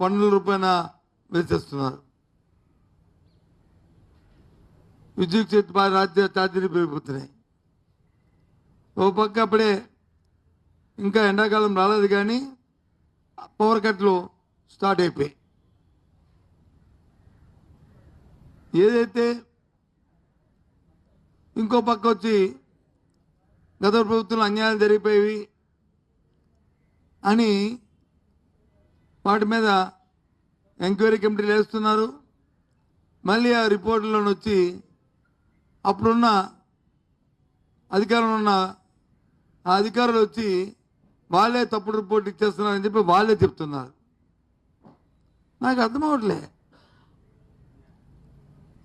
పన్నుల రూపాయన వేసేస్తున్నారు విద్యుత్ చేతి మా రాజ్య ఛార్జీలు పెరిగిపోతున్నాయి. ఓ పక్క అప్పుడే ఇంకా ఎండాకాలం రాలేదు కానీ పవర్ కట్లు స్టార్ట్ అయిపోయాయి. ఏదైతే ఇంకో పక్క వచ్చి గత ప్రభుత్వంలో అన్యాయాలు జరిగిపోయేవి అని వాటి మీద ఎంక్వైరీ కమిటీలు వేస్తున్నారు. మళ్ళీ ఆ రిపోర్టులను వచ్చి అప్పుడున్న అధికారంలో ఉన్న ఆ అధికారులు వచ్చి వాళ్ళే తప్పుడు రిపోర్ట్ ఇచ్చేస్తున్నారని చెప్పి వాళ్ళే చెప్తున్నారు. నాకు అర్థం అవ్వట్లే.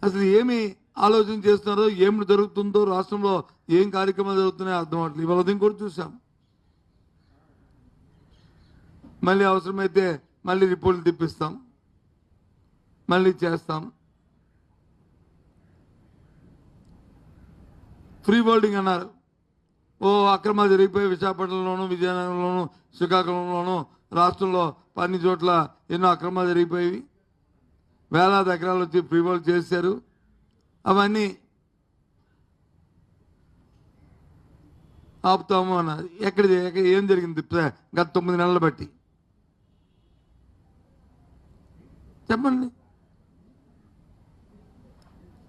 అసలు ఏమి ఆలోచన చేస్తున్నారో ఏమి జరుగుతుందో రాష్ట్రంలో ఏం కార్యక్రమాలు జరుగుతున్నాయో అర్థం అవ్వట్లేదు ఇవాళ ఉదయం కూడా చూసాం మళ్ళీ అవసరమైతే మళ్ళీ రిపోర్ట్లు తెప్పిస్తాం. మళ్ళీ చేస్తాం. ఫ్రీ బోల్డింగ్ అన్నారు. ఓ అక్రమాలు జరిగిపోయి విశాఖపట్నంలోను విజయనగరంలోను శ్రీకాకుళంలోను రాష్ట్రంలో అన్ని చోట్ల ఎన్నో అక్రమాలు జరిగిపోయి వేలాది ఎకరాలు వచ్చి ఫ్రీ బోల్డ్ చేశారు. అవన్నీ ఆపుతాము అన్నారు. ఎక్కడ ఏం జరిగింది? గత తొమ్మిది నెలలు బట్టి. చెప్పండి.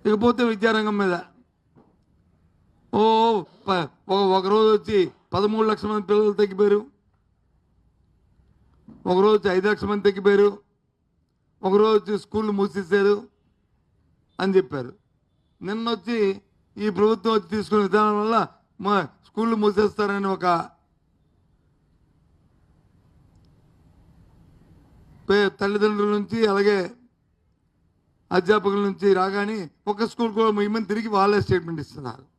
ఇకపోతే విద్యారంగం మీద. ఓ ప- ఒక- ఒక రోజు వచ్చి పదమూడు లక్షల మంది పిల్లలు తగ్గిపోయారు. ఒక రోజు వచ్చి ఐదు లక్షల మంది తగ్గిపోయారు. ఒక రోజు వచ్చి స్కూళ్ళు మూసేశారు అని చెప్పారు. నిన్న వచ్చి ఈ ప్రభుత్వం వచ్చి తీసుకున్న విధానం వల్ల మా స్కూళ్ళు మూసేస్తారని ఒక తల్లిదండ్రుల నుంచి అలాగే అధ్యాపకుల నుంచి రాగానే ఒక స్కూల్ కూడా మేమని తిరిగి వాళ్ళే స్టేట్మెంట్ ఇస్తున్నారు.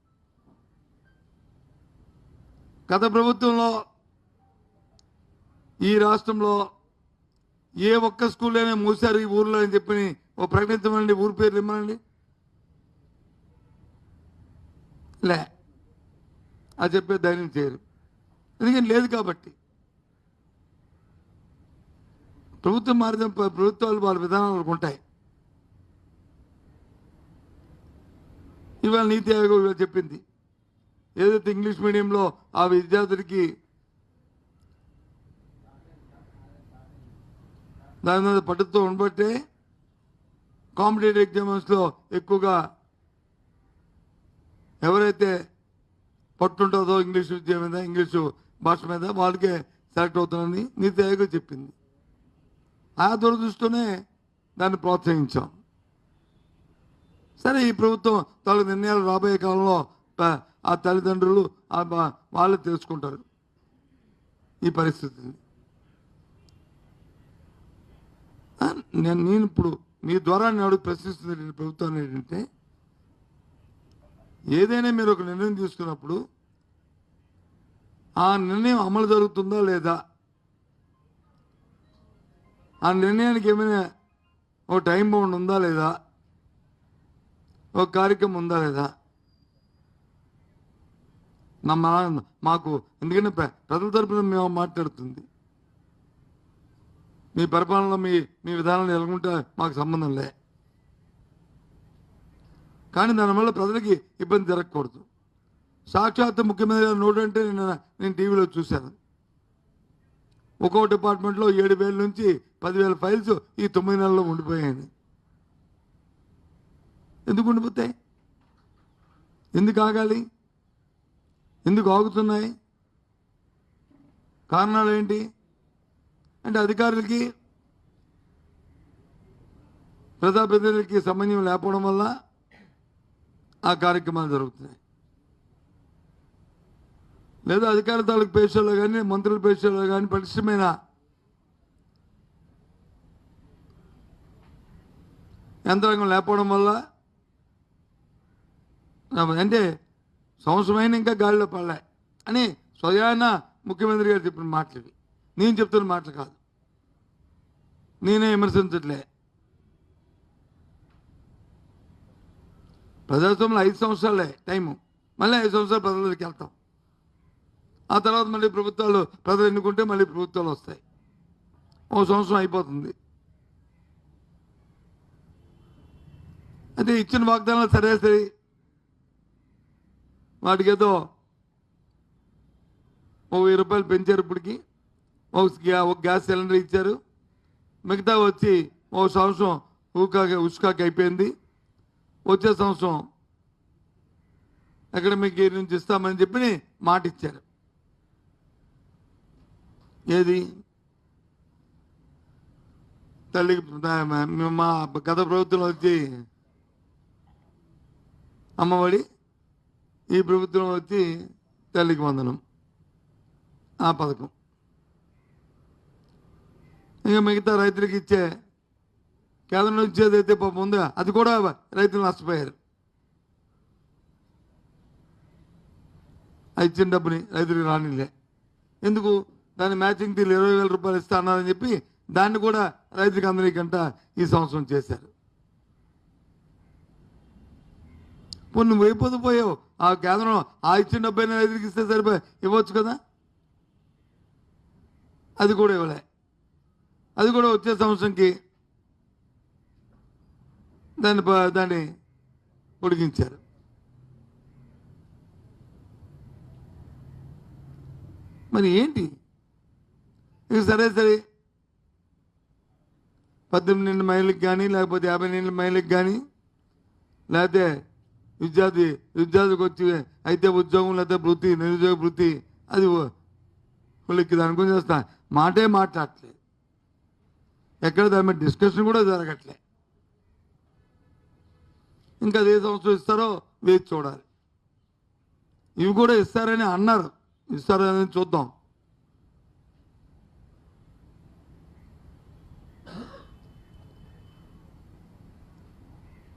గత ప్రభుత్వంలో ఈ రాష్ట్రంలో ఏ ఒక్క స్కూల్ అయినా మూసారు ఈ ఊర్లో అని చెప్పి ఓ ప్రకటించమండి ఊరి పేర్లు ఇమ్మనండి? లే. అది చెప్పే ధైర్యం చేయరు. ఎందుకంటే లేదు కాబట్టి. ప్రభుత్వం మారితే ప్రభుత్వాలు వాళ్ళ విధానాలు ఉంటాయి. ఇవాళ నీతి ఆయోగం ఇవాళ చెప్పింది. ఏదైతే ఇంగ్లీష్ మీడియంలో ఆ విద్యార్థులకి దాని మీద పట్టుతో ఉండబట్టే కాంపిటేటివ్ ఎగ్జామ్స్లో ఎక్కువగా ఎవరైతే పట్టుంటుందో ఇంగ్లీష్ విద్య మీద ఇంగ్లీషు భాష మీద వాళ్ళకే సెలెక్ట్ అవుతుందని నీతి ఆయోగం చెప్పింది. ఆ దురదృష్టనే దాన్ని ప్రోత్సహించాం. సరే ఈ ప్రభుత్వం తాలూకు నిర్ణయాలు రాబోయే కాలంలో ఆ తల్లిదండ్రులు ఆ వాళ్ళే తెలుసుకుంటారు ఈ పరిస్థితిని. నేను నేను ఇప్పుడు మీ ద్వారా నేను అడుగు ప్రశ్నిస్తుంది ప్రభుత్వాన్ని ఏంటంటే ఏదైనా మీరు ఒక నిర్ణయం తీసుకున్నప్పుడు ఆ నిర్ణయం అమలు జరుగుతుందా లేదా ఆ నిర్ణయానికి ఏమైనా ఒక టైం బౌండ్ ఉందా లేదా? ఒక కార్యక్రమం ఉందా లేదా? నా మా- మాకు ఎందుకంటే ప్రజల తరపున మేము మాట్లాడుతుంది. మీ పరిపాలనలో మీ మీ విధానాలు ఎలాగుంటే మాకు సంబంధం లే. కానీ దానివల్ల ప్రజలకి ఇబ్బంది జరగకూడదు. సాక్షాత్ ముఖ్యమంత్రి గారి నోటు అంటే నేను నేను టీవీలో చూశాను. ఒక్కో డిపార్ట్మెంట్లో ఏడు వేల నుంచి పదివేల ఫైల్స్ ఈ తొమ్మిది నెలల్లో ఉండిపోయాయి. ఎందుకు ఉండిపోతాయి? ఎందుకు ఆగాలి? ఎందుకు ఆగుతున్నాయి? కారణాలు ఏంటి? అంటే అధికారులకి ప్రజాప్రతినిధులకి సంబంధం లేకపోవడం వల్ల ఆ కార్యక్రమాలు జరుగుతున్నాయి. లేదా అధికార తాలూకు పేషల్లో కానీ మంత్రుల పేషల్లో కానీ పటిష్టమైన యంత్రాంగం లేకపోవడం వల్ల అంటే సంవత్సరమైన ఇంకా గాలిలో పడలే అని స్వయాన ముఖ్యమంత్రి గారు చెప్పిన మాటలు ఇవి నేను చెప్తున్న మాటలు కాదు. నేనే విమర్శించట్లే. ప్రజాస్వామ్యంలో ఐదు సంవత్సరాలే టైము. మళ్ళీ ఐదు సంవత్సరాలు ప్రజలకి వెళ్తాం. ఆ తర్వాత మళ్ళీ ప్రభుత్వాలు ప్రజలు ఎన్నుకుంటే మళ్ళీ ప్రభుత్వాలు వస్తాయి. ఓ సంవత్సరం అయిపోతుంది. అంటే ఇచ్చిన వాగ్దానాలు సరే సరే వాటికి ఏదో వెయ్యి రూపాయలు పెంచారు ఇప్పటికి. ఒక ఒక గ్యాస్ సిలిండర్ ఇచ్చారు. మిగతా వచ్చి ఒక సంవత్సరం ఊకాకి ఉష్కాకి అయిపోయింది. వచ్చే సంవత్సరం అకాడమిక్ ఇయర్ నుంచి ఇస్తామని చెప్పి మాట ఇచ్చారు ఏది? తల్లికి మా గత ప్రభుత్వంలో వచ్చి అమ్మఒడి ఈ ప్రభుత్వం వచ్చి తల్లికి వందనం. ఆ పథకం. ఇంకా మిగతా రైతులకు ఇచ్చే కేంద్రం నుంచి ఏదైతే పాపం ఉందో? అది కూడా రైతులు నష్టపోయారు. ఆ ఇచ్చిన డబ్బుని రైతులకు రానిలే. ఎందుకు? దాని మ్యాచింగ్ తీరు ఇరవై వేల రూపాయలు ఇస్తా అన్నారని చెప్పి దాన్ని కూడా రైతులకు అందరికంట ఈ సంవత్సరం చేశారు. పోనీ నువ్వు అయిపోతూ పోయావు? ఆ కేంద్రం ఆ ఇచ్చిన డెబ్బై రైతులకు ఎదిరికిస్తే సరిపోయి? ఇవ్వచ్చు కదా? అది కూడా ఇవ్వలే. అది కూడా వచ్చే సంవత్సరంకి దాన్ని దాన్ని ఉడిగించారు మరి ఏంటి? ఇక సరే సరే. పద్దెనిమిది మైళ్ళకి కానీ లేకపోతే యాభై నిండు మైళ్ళకి కానీ లేకపోతే విద్యార్థి విద్యార్థికి వచ్చి అయితే ఉద్యోగం లేకపోతే వృత్తి నిరుద్యోగ వృత్తి అది వాళ్ళకి దాని గురించి వస్తా. మాటే మాట్లాడట్లేదు. ఎక్కడ దాని మీద డిస్కషన్ కూడా జరగట్లే. ఇంకా ఏ సంవత్సరం ఇస్తారో వేచి చూడాలి. ఇవి కూడా ఇస్తారని అన్నారు. ఇస్తారని చూద్దాం.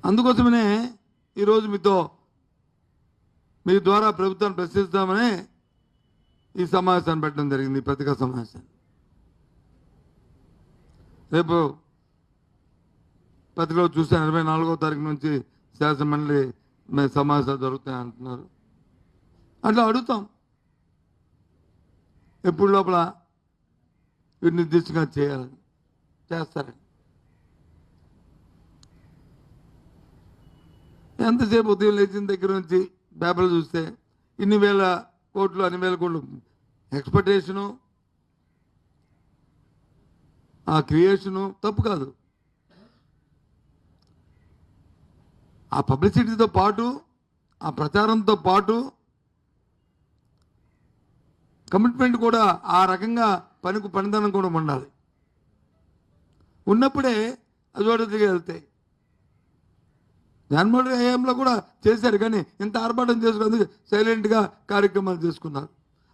అందుకోసమనే ఈరోజు మీతో మీ ద్వారా ప్రభుత్వాన్ని ప్రశ్నిస్తామని ఈ సమావేశాన్ని పెట్టడం జరిగింది ఈ పత్రికా సమావేశాన్ని. రేపు పత్రికలో చూసాను ఇరవై నాలుగో తారీఖు నుంచి శాసనమండలి సమావేశాలు జరుగుతాయి అంటున్నారు. అట్లా అడుగుతాం. ఎప్పుడు లోపల వీటి నిర్దిష్టంగా చేయాలని చేస్తారని. ఎంతసేపు ఉదయం లేచిన దగ్గర నుంచి పేపర్లు చూస్తే ఇన్ని వేల కోట్లు అన్ని వేల కోట్లు. ఎక్స్పెక్టేషను ఆ క్రియేషను తప్పు కాదు. ఆ పబ్లిసిటీతో పాటు ఆ ప్రచారంతో పాటు కమిట్మెంట్ కూడా ఆ రకంగా పనికి పనిదనం కూడా ఉండాలి. ఉన్నప్పుడే అజోడతిగా వెళ్తాయి జగన్మోహన్ రెడ్డి హయాంలో కూడా చేశారు కానీ ఇంత ఆర్భాటం చేసుకున్నందుకు సైలెంట్గా కార్యక్రమాలు చేసుకున్నారు.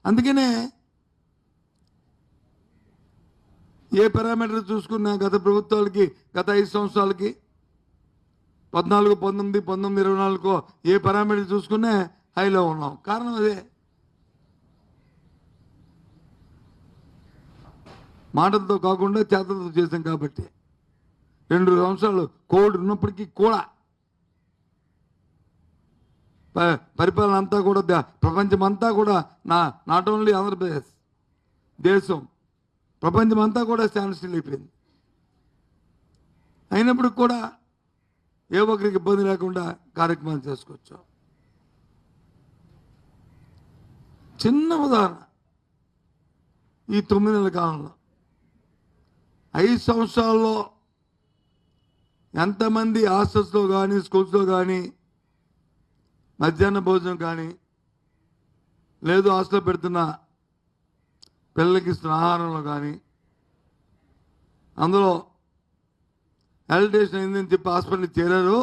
అందుకనే ఏ పారామీటర్ చూసుకున్నా గత ప్రభుత్వాలకి గత ఐదు సంవత్సరాలకి పద్నాలుగు పంతొమ్మిది పంతొమ్మిది ఇరవై నాలుగు ఏ పారామీటర్ చూసుకున్నా హైలో ఉన్నాం. కారణం అదే. మాటలతో కాకుండా చేతలతో చేసాం కాబట్టి. రెండు సంవత్సరాలు కోవిడ్ ఉన్నప్పటికీ కూడా పరిపాలన అంతా కూడా ప్రపంచం అంతా కూడా నా నాట్ ఓన్లీ ఆంధ్రప్రదేశ్ దేశం ప్రపంచం అంతా కూడా స్టాండ్ స్టిల్ అయిపోయింది. అయినప్పటికి కూడా ఏ ఒక్కరికి ఇబ్బంది లేకుండా కార్యక్రమాలు చేసుకోవచ్చు చిన్న ఉదాహరణ. ఈ తొమ్మిది నెలల కాలంలో ఐదు సంవత్సరాల్లో ఎంతమంది హాస్టల్స్లో కానీ స్కూల్స్లో కానీ మధ్యాహ్న భోజనం కానీ లేదు హాస్టల్లో పెడుతున్న పిల్లలకి ఇస్తున్న ఆహారంలో కానీ అందులో హెల్టేషన్ అయిందని చెప్పి హాస్పిటల్కి చేరారు.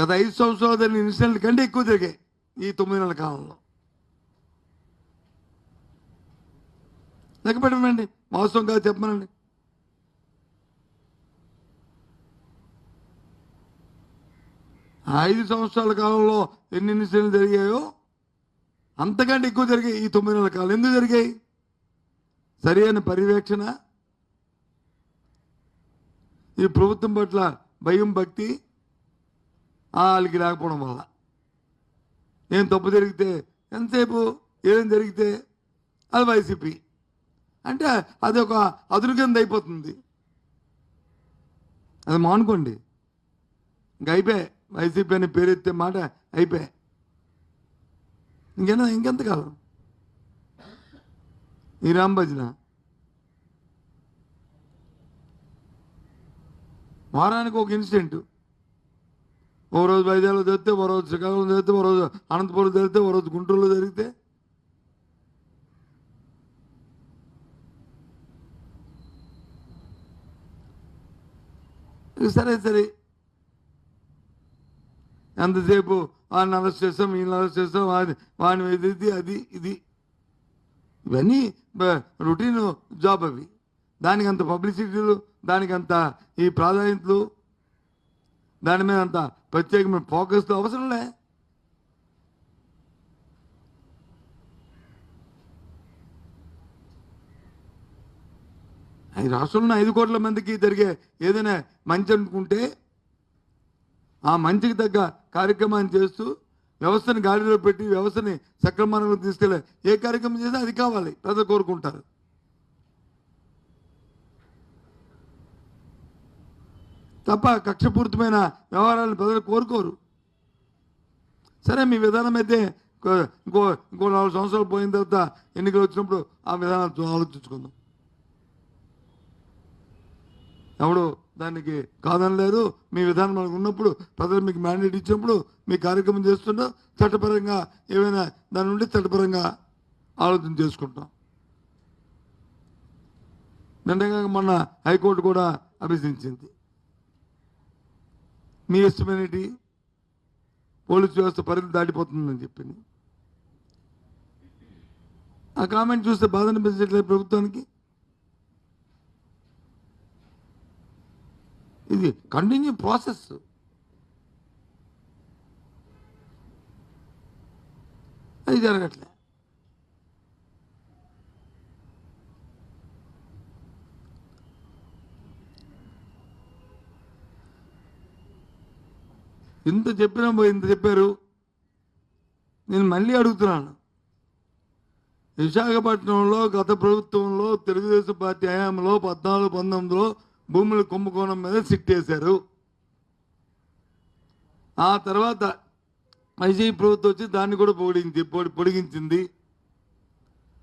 గత ఐదు సంవత్సరాలు జరిగిన ఇన్సిడెంట్ కంటే ఎక్కువ జరిగాయి ఈ తొమ్మిది నెలల కాలంలో. లెక్క పెట్టమండి మోసం కాదు చెప్పమనండి. ఐదు సంవత్సరాల కాలంలో ఎన్ని ఇన్సిడెంట్లు జరిగాయో అంతకంటే ఎక్కువ జరిగాయి ఈ తొమ్మిది నెలల కాలం ఎందుకు జరిగాయి? సరైన పర్యవేక్షణ ఈ ప్రభుత్వం పట్ల భయం భక్తి వాళ్ళకి లేకపోవడం వల్ల. ఏం తప్పు జరిగితే ఎంతసేపు ఏం జరిగితే అది వైసీపీ. అంటే అది ఒక అదురు కింద అయిపోతుంది. అది మానుకోండి. ఇంకా అయిపోయాయి. వైసీపీ అని పేరు ఎత్తే మాట అయిపోయాయి ఇంకేనా ఇంకెంతకాలం ఈ రామ్ భజన. వారానికి ఒక ఇన్సిడెంట్. ఓ రోజు వైజాగ్లో జరిగితే ఓ రోజు శ్రీకాకుళం జరిగితే ఓ రోజు అనంతపురం జరిగితే ఓ రోజు గుంటూరులో జరిగితే. సరే సరే. ఎంతసేపు వాడిని అరెస్ట్ చేస్తాం వీళ్ళని అరెస్ట్ చేస్తాం వాడిని వాడిని ఎదిరిది అది ఇది. ఇవన్నీ రొటీన్ జాబ్ అవి. దానికి అంత పబ్లిసిటీలు దానికి అంత ఈ ప్రాధాన్యతలు దాని మీద అంత ప్రత్యేకమైన ఫోకస్లు అవసరంలే ఈ రాష్ట్రంలో ఐదు కోట్ల మందికి జరిగే ఏదైనా మంచి అనుకుంటే ఆ మంచికి తగ్గ కార్యక్రమాన్ని చేస్తూ వ్యవస్థని గాడిలో పెట్టి వ్యవస్థని సక్రమంలో తీసుకెళ్ళే ఏ కార్యక్రమం చేసినా అది కావాలి. ప్రజలు కోరుకుంటారు. తప్ప కక్షపూరితమైన వ్యవహారాలను ప్రజలు కోరుకోరు. సరే మీ విధానం అయితే ఇంకో- ఇంకో ఇంకో నాలుగు సంవత్సరాలు పోయిన తర్వాత ఎన్నికలు వచ్చినప్పుడు ఆ విధానాలు ఆలోచించుకుందాం. ఎవడు దానికి కాదనలేరు మీ విధానం మనకు ఉన్నప్పుడు ప్రజలు మీకు మ్యాండేట్ ఇచ్చినప్పుడు మీ కార్యక్రమం చేస్తున్నా చట్టపరంగా ఏమైనా దాని నుండి చట్టపరంగా ఆలోచన చేసుకుంటాం. నిండగా మొన్న హైకోర్టు కూడా అభ్యసించింది మీ ఇష్టమైనటి పోలీసు వ్యవస్థ పరిధి దాటిపోతుందని చెప్పింది. ఆ కామెంట్ చూస్తే బాధ అనిపించట్లేదు ప్రభుత్వానికి. ఇది కంటిన్యూ ప్రాసెస్. అది జరగట్లే. ఇంత చెప్పినా ఇంత చెప్పారు? నేను మళ్ళీ అడుగుతున్నాను. విశాఖపట్నంలో గత ప్రభుత్వంలో తెలుగుదేశం పార్టీ హయాంలో పద్నాలుగు పంతొమ్మిదిలో భూముల కుంభకోణం మీద సిట్టేశారు. ఆ తర్వాత వైసీపీ ప్రభుత్వం వచ్చి దాన్ని కూడా పొడిగించి పొడి పొడిగించింది.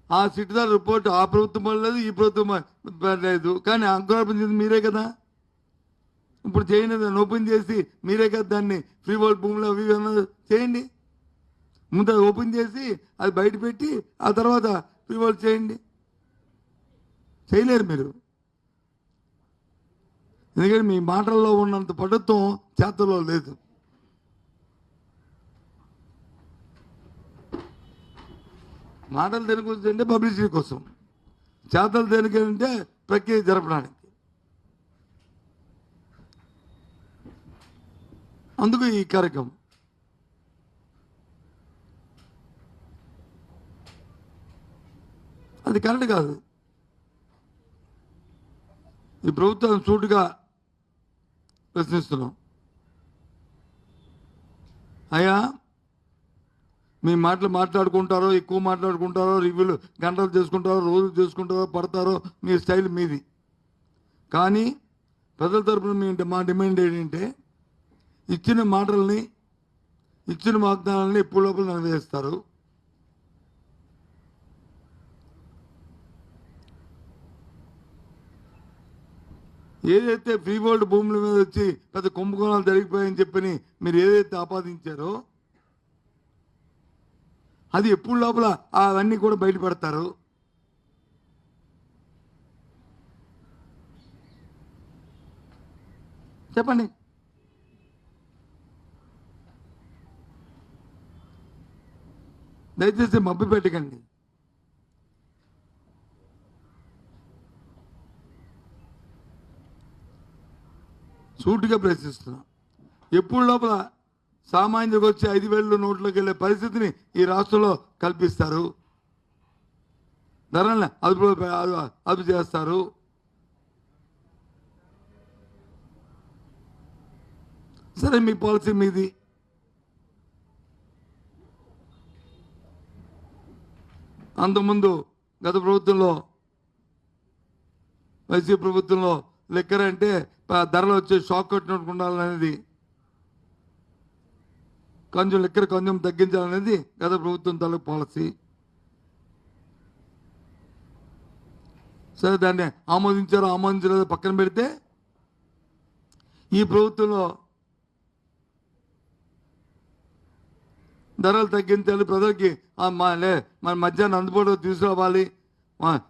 ఆ సిట్దార్ రిపోర్ట్ ఆ ప్రభుత్వం పడలేదు ఈ ప్రభుత్వం లేదు కానీ అంకురార్పించింది మీరే కదా. ఇప్పుడు చేయండి దాన్ని ఓపెన్ చేసి మీరే కదా దాన్ని ఫ్రీ వరల్డ్ భూములు అవి చేయండి. ముందు అది ఓపెన్ చేసి అది బయట పెట్టి ఆ తర్వాత ఫ్రీ వరల్డ్ చేయండి. చేయలేరు మీరు. ఎందుకంటే మీ మాటల్లో ఉన్నంత పటుత్వం చేతల్లో లేదు. మాటలు దేని గురించి అంటే పబ్లిసిటీ కోసం. చేతలు దేనికంటే ప్రక్రియ జరపడానికి. అందుకు ఈ కార్యక్రమం. అది కరెక్ట్ కాదు. ఈ ప్రభుత్వం సూటుగా ప్రశ్నిస్తున్నాం. అయ్యా మీ మాటలు మాట్లాడుకుంటారో ఎక్కువ మాట్లాడుకుంటారో రివ్యూలు గంటలు చేసుకుంటారో రోజులు చేసుకుంటారో పడతారో మీ స్టైల్ మీది. కానీ ప్రజల తరపున మీ మా డిమాండ్ ఏంటంటే ఇచ్చిన మాటల్ని ఇచ్చిన వాగ్దానాలని ఎప్పుడు లోపల నెరవేరుస్తారు. ఏదైతే ఫ్రీ భూముల మీద వచ్చి పెద్ద కుంభకోణాలు జరిగిపోయాయని చెప్పని మీరు ఏదైతే ఆపాదించారో అది ఎప్పుడు లోపల అవన్నీ కూడా బయటపడతారు? చెప్పండి. దయచేసి మబ్బి పెట్టకండి సూటిగా ప్రశ్నిస్తున్నాం. ఎప్పుడు లోపల సామాన్యులకు వచ్చి ఐదు వేలు నోట్లోకి వెళ్ళే పరిస్థితిని ఈ రాష్ట్రంలో కల్పిస్తారు? ధరలను అదుపు అదుపు చేస్తారు. సరే మీ పాలసీ మీది. అంతకుముందు గత ప్రభుత్వంలో వైసీపీ ప్రభుత్వంలో లెక్కరంటే ధరలు వచ్చే షాక్ కొట్టినట్టు ఉండాలనేది కొంచెం లిక్కర్ కొంచెం తగ్గించాలనేది గత ప్రభుత్వం తాలూకు పాలసీ. సరే దాన్ని ఆమోదించారో ఆమోదించలేదో పక్కన పెడితే ఈ ప్రభుత్వంలో ధరలు తగ్గించాలి ప్రజలకి మా లే మన మధ్యాహ్నం అందుబాటులో తీసుకురావాలి.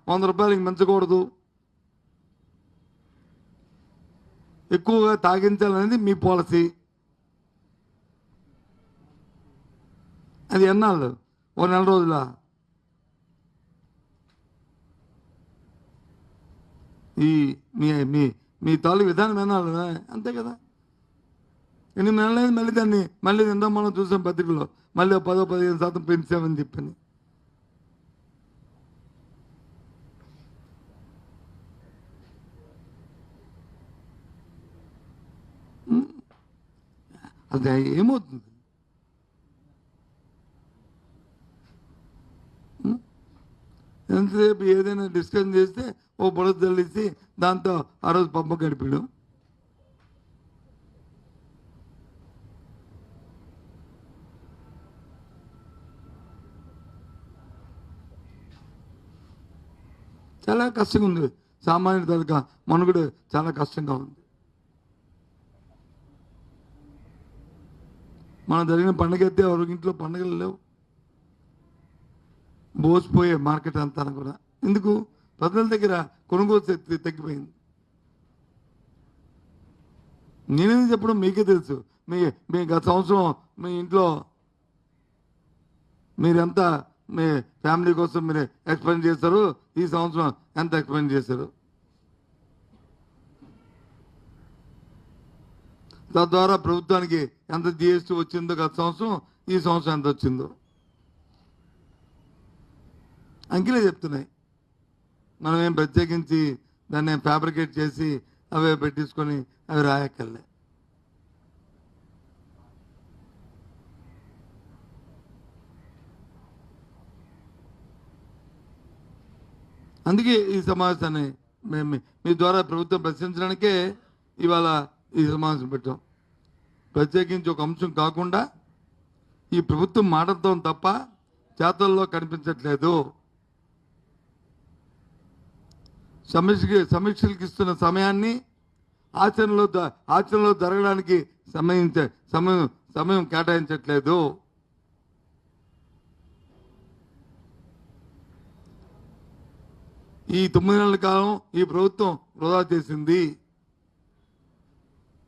వంద రూపాయలకి మించకూడదు. ఎక్కువగా తాగించాలనేది మీ పాలసీ. అది ఎన్నాళ్ళు? ఓ నెల రోజుల? ఈ మీ మీ మీ తాలూ విధానం ఎన్నాళ్ళు? అంతే కదా. ఎన్ని నెలలైంది మళ్ళీ దాన్ని మళ్ళీ నిందా మనం చూసాం పత్రికలో. మళ్ళీ పదో పదిహేను శాతం పెంచామని చెప్పని. అది ఏమవుతుంది ఎంతసేపు ఏదైనా డిస్కషన్ చేస్తే ఓ బుడద తల్లిసి దాంతో ఆ రోజు పంప గడిపాడు చాలా కష్టంగా ఉంది సామాన్య తలక మనకుడు చాలా కష్టంగా ఉంది మనం జరిగిన పండగ అయితే ఎవరి ఇంట్లో పండగలు లేవు. బోసిపోయే మార్కెట్ అంతా కూడా. ఎందుకు? ప్రజల దగ్గర కొనుగోలు శక్తి తగ్గిపోయింది. నేనేది చెప్పడం మీకే తెలుసు. మీ మీ గత సంవత్సరం మీ ఇంట్లో మీరెంత మీ ఫ్యామిలీ కోసం మీరు ఎక్స్పెండ్ చేస్తారు ఈ సంవత్సరం ఎంత ఎక్స్పెండ్ చేశారు? తద్వారా ప్రభుత్వానికి ఎంత జిఎస్టీ వచ్చిందో గత సంవత్సరం ఈ సంవత్సరం ఎంత వచ్చిందో. అంకెలే చెప్తున్నాయి. మనం ఏం ప్రత్యేకించి దాన్ని ఫ్యాబ్రికేట్ చేసి అవే పెట్టించుకొని అవి రాయక్కర్లే. అందుకే ఈ సమావేశాన్ని మేము మీ- మీ ద్వారా ప్రభుత్వం ప్రశ్నించడానికే ఇవాళ ఈ సమావేశం పెట్టాం. ప్రత్యేకించి ఒక అంశం కాకుండా ఈ ప్రభుత్వం మాటలతో తప్ప చేతల్లో కనిపించట్లేదు. సమీక్షకి సమీక్షలకు ఇస్తున్న సమయాన్ని ఆచరణలో ఆచరణలో జరగడానికి సమయించే సమయం సమయం కేటాయించట్లేదు. ఈ తొమ్మిది నెలల కాలం ఈ ప్రభుత్వం వృధా చేసింది.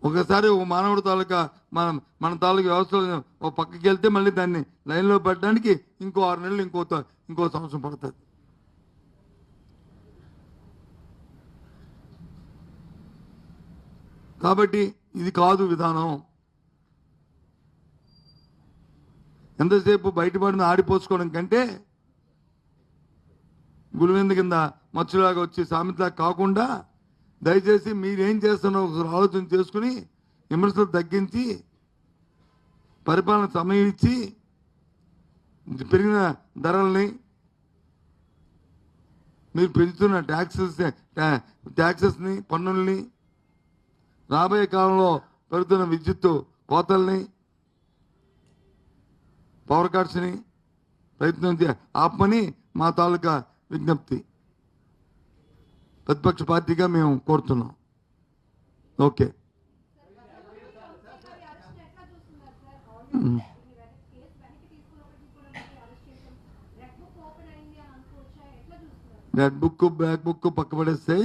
ఒకసారి ఒక మానవుడి తాలూకా మనం మన తాలూకా వ్యవస్థలో ఒక పక్కకి వెళ్తే మళ్ళీ దాన్ని లైన్లో పెట్టడానికి ఇంకో ఆరు నెలలు ఇంకో ఇంకో సంవత్సరం పడుతుంది. కాబట్టి ఇది కాదు విధానం. ఎంతసేపు బయటపడిన ఆడిపోసుకోవడం కంటే గురువింద కింద మచ్చులాగా వచ్చి సామెతలాగా కాకుండా దయచేసి మీరేం చేస్తున్నారో ఒకసారి ఆలోచన చేసుకుని విమర్శలు తగ్గించి పరిపాలన సమయం ఇచ్చి పెరిగిన ధరల్ని మీరు పెంచుతున్న ట్యాక్సెస్ ట్యాక్సెస్ని పన్నుల్ని రాబోయే కాలంలో పెరుగుతున్న విద్యుత్తు కోతల్ని పవర్ కట్స్ని ప్రయత్నం ఆపమని మా తాలూకా విజ్ఞప్తి. ప్రతిపక్ష పార్టీగా మేము కోరుతున్నాం. Okay. Red book black book పక్క పడేస్తే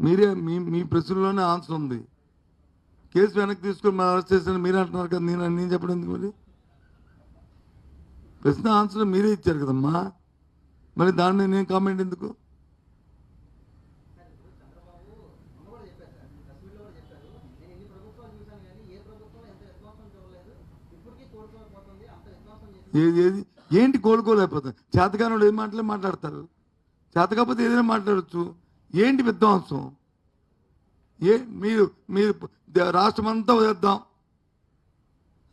మీరే మీ మీ ప్రశ్నలోనే ఆన్సర్ ఉంది. కేసు వెనక్కి తీసుకుని మనం అరెస్ట్ చేసిన మీరే అంటున్నారు కదా నేను నేను చెప్పడం ఎందుకు మరి? ప్రశ్న ఆన్సర్ మీరే ఇచ్చారు కదమ్మా. మరి దాని మీద నేను కామెంట్ ఎందుకు? ఏది ఏది ఏంటి కోలుకోలేకపోతుంది చేతకానుడు ఏం మాటలే మాట్లాడతారు? చేత కాకపోతే ఏదైనా మాట్లాడచ్చు. ఏంటి విధ్వంసం? ఏ మీరు మీరు రాష్ట్రమంతా వదిలేద్దాం.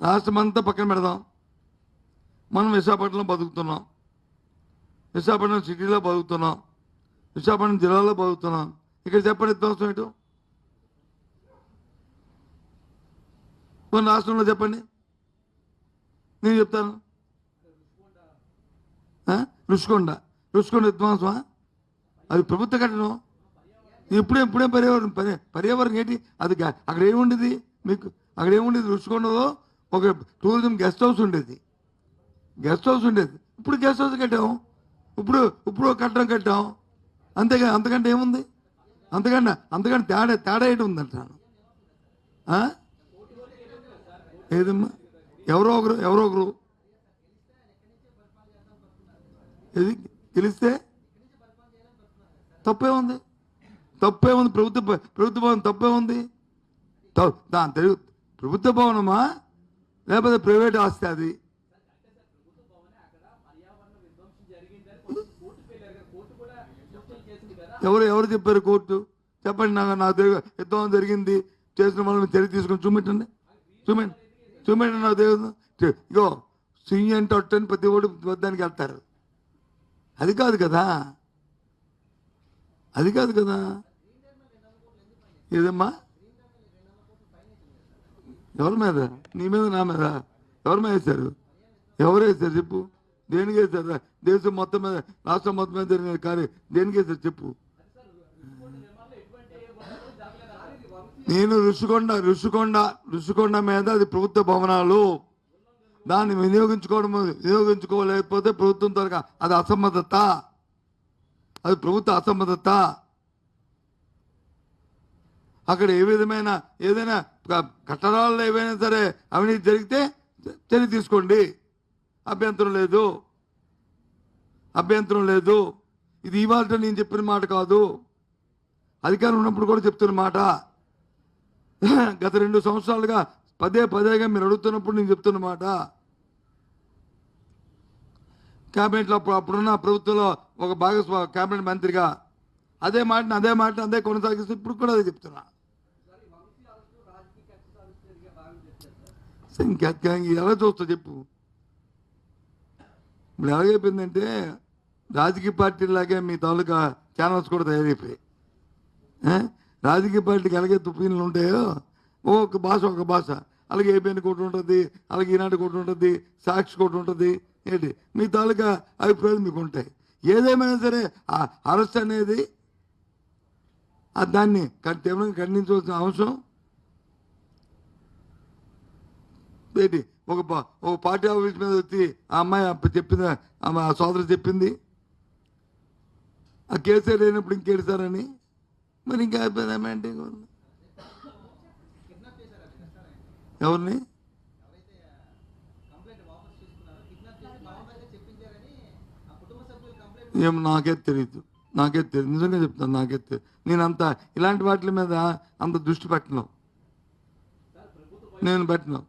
రాష్ట్రమంతా పక్కన పెడదాం. మనం విశాఖపట్నంలో బతుకుతున్నాం. విశాఖపట్నం సిటీలో బతుకుతున్నాం. విశాఖపట్నం జిల్లాలో బతుకుతున్నాం. ఇక్కడ చెప్పండి విధ్వంసం ఏంటో? కొన్ని రాష్ట్రంలో చెప్పండి. నేను చెప్తాను. రుషికొండ. రుషికొండ విధ్వంసమా అది ప్రభుత్వ కట్టడం ఇప్పుడే ఇప్పుడే పర్యావరణం పర్య పర్యావరణం ఏంటి? అది అక్కడ ఏముండేది మీకు అక్కడ ఏముండేది రుషికొండలో ఒక టూరిజం గెస్ట్ హౌస్ ఉండేది. గెస్ట్ హౌస్ ఉండేది. ఇప్పుడు గెస్ట్ హౌస్ కట్టాము. ఇప్పుడు ఇప్పుడు కట్టడం కట్టాం అంతేగా అంతకంటే ఏముంది? అంతకంటే అంతకంటే తేడా తేడా ఏంటి ఉందంటాను ఆ? ఏదమ్మా? ఎవరో ఒకరు ఎవరో ఒకరు ఇది గెలిస్తే తప్పే ఉంది. తప్పే ఉంది ప్రభుత్వ ప్రభుత్వ భవనం తప్పే ఉంది. దాని తెలుగు ప్రభుత్వ భవనమా? లేకపోతే ప్రైవేట్ ఆస్తి అది? ఎవరు ఎవరు చెప్పారు కోర్టు? చెప్పండి నాకు నాకు తెలియదు యుద్ధం జరిగింది. చేసిన వాళ్ళని చర్య తీసుకొని చూపెట్టండి. చూపెండి చూపెట్టండి నాకు తెలియదు ఇగో సింగ్ అంటే అట్టని ప్రతి ఒడు వద్దానికి వెళ్తారు. అది కాదు కదా. అది కాదు కదా. ఏదమ్మా? ఎవరి మీద? నీ మీద నా మీద? ఎవరి మీద వేశారు? ఎవరు వేశారు చెప్పు. దేనికి వేశారు? దేశం మొత్తం మీద రాష్ట్రం మొత్తం మీద జరిగిన కానీ దేనికి వేశారు చెప్పు. నేను ఋషికొండ ఋషికొండ ఋషికొండ మీద అది ప్రభుత్వ భవనాలు దాన్ని వినియోగించుకోవడం వినియోగించుకోలేకపోతే ప్రభుత్వం త్వరగా అది అసమ్మతత. అది ప్రభుత్వ అసమ్మతత. అక్కడ ఏ విధమైన ఏదైనా కట్టడాల్లో ఏవైనా సరే అవినీతి జరిగితే చర్య తీసుకోండి. అభ్యంతరం లేదు. అభ్యంతరం లేదు. ఇది ఇవాళ నేను చెప్పిన మాట కాదు. అధికారం ఉన్నప్పుడు కూడా చెప్తున్న మాట. గత రెండు సంవత్సరాలుగా పదే పదేగా మీరు అడుగుతున్నప్పుడు నేను చెప్తున్నమాట క్యాబినెట్లో అప్పుడు అప్పుడున్న ప్రభుత్వంలో ఒక భాగస్వా క్యాబినెట్ మంత్రిగా అదే మాటని అదే మాటని అదే కొనసాగిస్తూ ఇప్పుడు కూడా అదే చెప్తున్నా. ఇంకా ఎలా చూస్తా చెప్పు. ఇప్పుడు ఎలాగైపోయిందంటే రాజకీయ పార్టీలాగే మీ తాలూకా ఛానల్స్ కూడా తయారైపోయాయి. రాజకీయ పార్టీకి ఎలాగే తుప్పీలు ఉంటాయో ఒక భాష ఒక భాష. అలాగే ఏబిఎన్ కోటి ఉంటుంది అలాగే ఈనాడు కోటి ఉంటుంది సాక్షి కోటి ఉంటుంది. ఏంటి? మీ తాలూకా అభిప్రాయాలు మీకు ఉంటాయి. ఏదేమైనా సరే ఆ అరెస్ట్ అనేది దాన్ని తీవ్రంగా ఖండించవలసిన అవసరం? ఏంటి? ఒక పా- ఒక పార్టీ ఆఫీస్ మీద వచ్చి ఆ అమ్మాయి అప్ప- చెప్పింది ఆమె ఆ సోదరు చెప్పింది. ఆ కేసీఆర్ లేనప్పుడు ఇంకేడుతారని మరి ఇంకా అయిపోయిందేమంటే ఇంక ఉంది. ఎవరిని? ఏం నాకే తెలియదు నాకే తెలియదు నిజంగా చెప్తాను నాకే తెలియదు నేను అంత ఇలాంటి వాటి మీద అంత దృష్టి పెట్టను. నేను పెట్టను.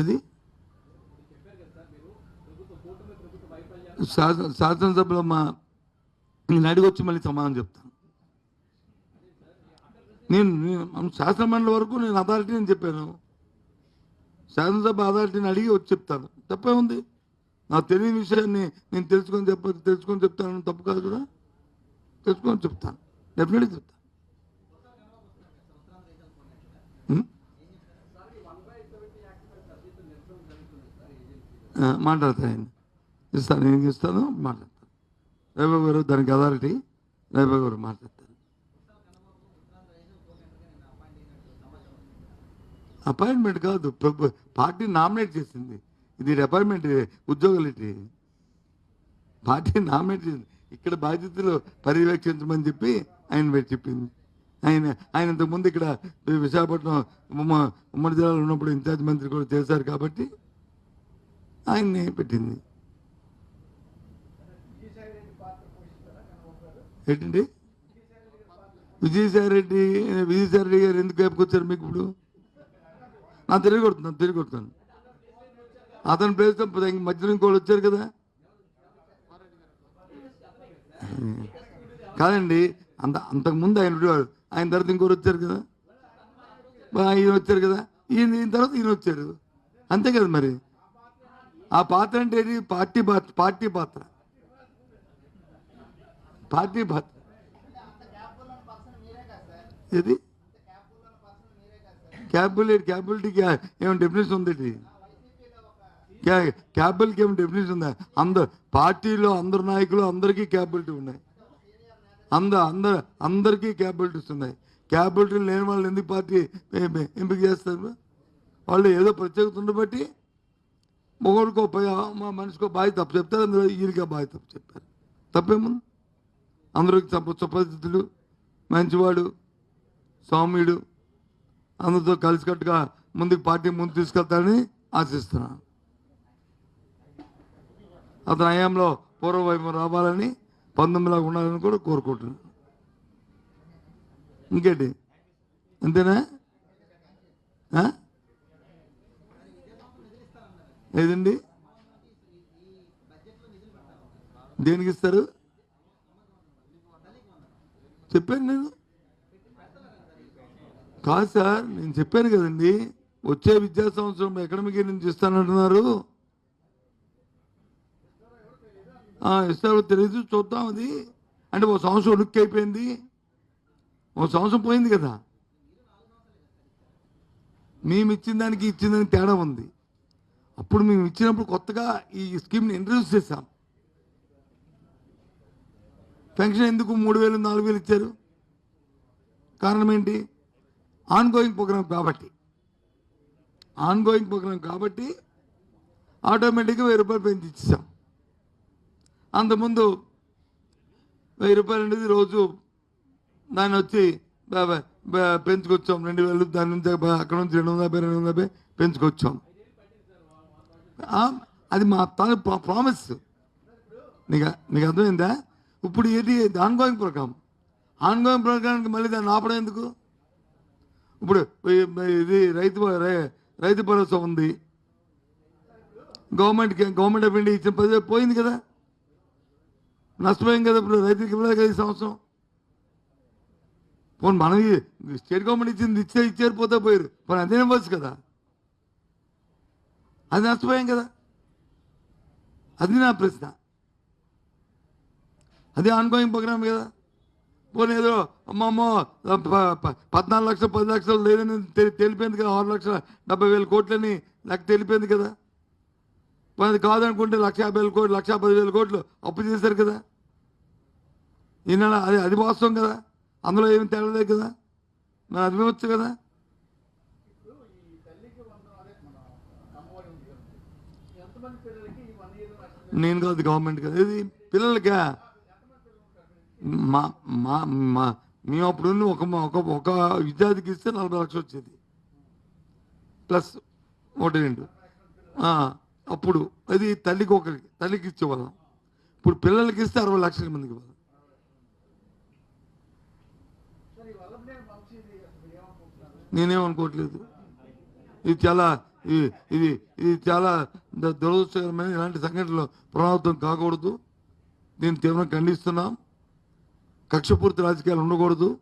ఇది శాసనసభలో మా నేను అడిగొచ్చి మళ్ళీ సమాధానం చెప్తాను నేను నేను శాసన వరకు నేను అథారిటీ అని చెప్పాను. శాసనసభ అథారిటీని అడిగి వచ్చి చెప్తాను. తప్పే ఉంది? నాకు తెలియని విషయాన్ని నేను తెలుసుకొని చెప్ప తెలుసుకొని చెప్తాను. తప్పు కాదు కదా? తెలుసుకొని చెప్తాను. డెఫినెట్గా చెప్తాను. మాట్లాడతాను ఇస్తాను నేను ఇస్తాను మాట్లాడతాను రేబాబు గారు దానికి అథారిటీ రేబాబు గారు మాట్లాడతాను అపాయింట్మెంట్ కాదు ప్రభు పార్టీ నామినేట్ చేసింది. ఇది అపాయింట్మెంట్ ఉద్యోగులకి పార్టీ నామినేట్ చేసింది. ఇక్కడ బాధ్యతలు పర్యవేక్షించమని చెప్పి ఆయన పెట్టి చెప్పింది. ఆయన ఆయన ఇంతకుముందు ఇక్కడ విశాఖపట్నం ఉమ్మ ఉమ్మడి జిల్లాలో ఉన్నప్పుడు ఇన్ఛార్జ్ మంత్రి కూడా చేశారు కాబట్టి ఆయన్ని పెట్టింది. ఏంటండి? విజయసాయి రెడ్డి విజయసాయి రెడ్డి గారు ఎందుకు వేపుకొచ్చారు మీకు ఇప్పుడు? తిరిగి కొడుతున్నాను తిరిగి కొడుతాను అతని ప్లేస్ మధ్యలో ఇంకోళ్ళు వచ్చారు కదా. కాదండి అంత అంతకుముందు ఆయన ఉండేవాడు. ఆయన తర్వాత ఇంకోరు వచ్చారు కదా. ఈయన వచ్చారు కదా. ఈయన ఈయన తర్వాత ఈయన వచ్చారు. అంతే కదా మరి. ఆ పాత్ర అంటే ఏంటి? పార్టీ పాత్ర పార్టీ పాత్ర. పార్టీ పాత్ర. ఏది? క్యాబిలిటీ క్యాబిలిటీకి ఏమైనా డెఫినేషన్ ఉంది క్యాబిలిటీకి ఏమైనా డెఫినేషన్ ఉందా. అందరు పార్టీలో అందరు నాయకులు అందరికీ క్యాబిలిటీ ఉన్నాయి. అంద అందరు అందరికీ క్యాబిలిటీస్ ఉన్నాయి క్యాబిలిటీ లేని వాళ్ళు ఎందుకు పార్టీ ఎంపిక చేస్తారు? వాళ్ళు ఏదో ప్రత్యేకత ఉండబట్టి మొగోడికో పై మా మనిషికో బాధ్యత తప్పు చెప్తారు. అందులో ఈయనగా బాధ్యత తప్పు చెప్పారు. తప్పేముంది? అందరికి తప్ప సుపరిచితుడు మంచివాడు స్వామ్యుడు అందరితో కలిసికట్టుగా ముందుకు పార్టీ ముందు తీసుకెళ్తారని ఆశిస్తున్నాను. అతని హయాంలో పూర్వవైపు రావాలని పంతొమ్మిదిలాగా ఉండాలని కూడా కోరుకుంటున్నాను. ఇంకేంటి? అంతేనా? ఏదండి? దేనికి ఇస్తారు? చెప్పాను నేను. కాదు సార్ నేను చెప్పాను కదండి వచ్చే విద్యా సంవత్సరం ఎకడమిక్ ఇయర్ నుంచి ఇస్తానంటున్నారు. ఇస్తారో తెలియదు చూద్దాం అది. అంటే ఒక సంవత్సరం ఉనికి అయిపోయింది. ఒక సంవత్సరం పోయింది కదా. మేము ఇచ్చిన దానికి ఇచ్చిన దానికి తేడా ఉంది. అప్పుడు మేము ఇచ్చినప్పుడు కొత్తగా ఈ స్కీమ్ని ఇంట్రడ్యూస్ చేశాం. పెన్షన్ ఎందుకు మూడు వేలు నాలుగు వేలు ఇచ్చారు? కారణం ఏంటి? ఆన్ గోయింగ్ ప్రోగ్రామ్ కాబట్టి. ఆన్ గోయింగ్ ప్రోగ్రామ్ కాబట్టి ఆటోమేటిక్గా వెయ్యి రూపాయలు పెంచి ఇచ్చేసాం అంతకుముందు వెయ్యి రూపాయలు అనేది రోజు దాన్ని వచ్చి పెంచుకొచ్చాం. రెండు వేలు దాని నుంచి అక్కడ నుంచి రెండు వందల యాభై రెండు వందల యాభై పెంచుకొచ్చాం. అది మా తన ప్రామిస్. నీకు నీకు అర్థమైందా? ఇప్పుడు ఇది ఆన్గోయింగ్ ప్రోగ్రామ్. ఆన్ గోయింగ్ ప్రోగ్రామ్కి మళ్ళీ దాన్ని ఆపడం ఎందుకు? ఇప్పుడు ఇది రైతు రైతు భరోసా ఉంది. గవర్నమెంట్ గవర్నమెంట్ ఆఫ్ ఇండియా ఇచ్చిన పది పోయింది కదా. నష్టపోయింది కదా ఇప్పుడు రైతుకి ఇవ్వలేదు కదా ఈ సంవత్సరం. పోనీ మనం స్టేట్ గవర్నమెంట్ ఇచ్చింది ఇచ్చే ఇచ్చారు పోతే పోయారు. పోనీ అదే ఇవ్వచ్చు కదా. అది నష్టపోయాం కదా. అది నా ప్రశ్న. అది ఆన్గోయింగ్ ప్రోగ్రామ్ కదా. పోనీ అమ్మమ్మో ప- ప- పద్నాలుగు లక్షలు పది లక్షలు లేదని తెలిపింది కదా ఆరు లక్షల డెబ్బై వేల కోట్లని నాకు తెలిపింది కదా? పోనీ అది కాదనుకుంటే లక్ష యాభై వేల కోట్లు లక్ష పదివేల కోట్లు అప్పు చేశారు కదా? ఈయన అది అది వాస్తవం కదా? అందులో ఏమి తేడలేదు కదా? మరి అది ఇవ్వచ్చు కదా? నేను కాదు గవర్నమెంట్ కదా ఇది. పిల్లలకా? మా మా మా మేము అప్పుడు ఒక ఒక ఒక విద్యార్థికి ఇస్తే నలభై లక్షలు వచ్చేది. ప్లస్ ఒకటి రెండు. అప్పుడు అది తల్లికి ఒకరికి తల్లికి ఇచ్చేవాళ్ళం. ఇప్పుడు పిల్లలకి ఇస్తే అరవై లక్షల మందికి ఇవ్వాలి. నేనేమనుకోవట్లేదు. ఇది చాలా ఇది ఇది ఇది చాలా దురదృష్టకరమైన ఇలాంటి సంఘటనలు పునరావృతం కాకూడదు. దీన్ని తీవ్రంగా ఖండిస్తున్నాం. కక్షపూర్తి రాజకీయాలు ఉండకూడదు.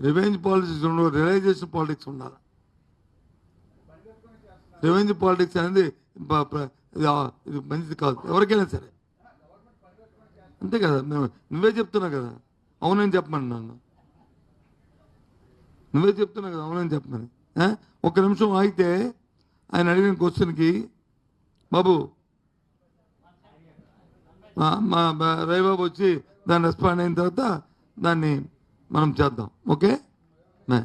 రివెంజ్ పాలిటిక్స్ ఉండకూడదు. రియలైజేషన్ పాలిటిక్స్ ఉండాలి. రివెంజ్ పాలిటిక్స్ అనేది ఇది మంచిది కాదు. ఎవరికైనా సరే. అంతే కదా. మేము నువ్వే చెప్తున్నా కదా. అవునని చెప్పమని నన్ను. నువ్వే చెప్తున్నా కదా అవునని చెప్పమని. ఒక నిమిషం ఆగితే ఆయన అడిగిన క్వశ్చన్కి బాబు మా రవిబాబు వచ్చి దాన్ని రెస్పాండ్ అయిన తర్వాత దాన్ని మనం చేద్దాం. ఓకే? మే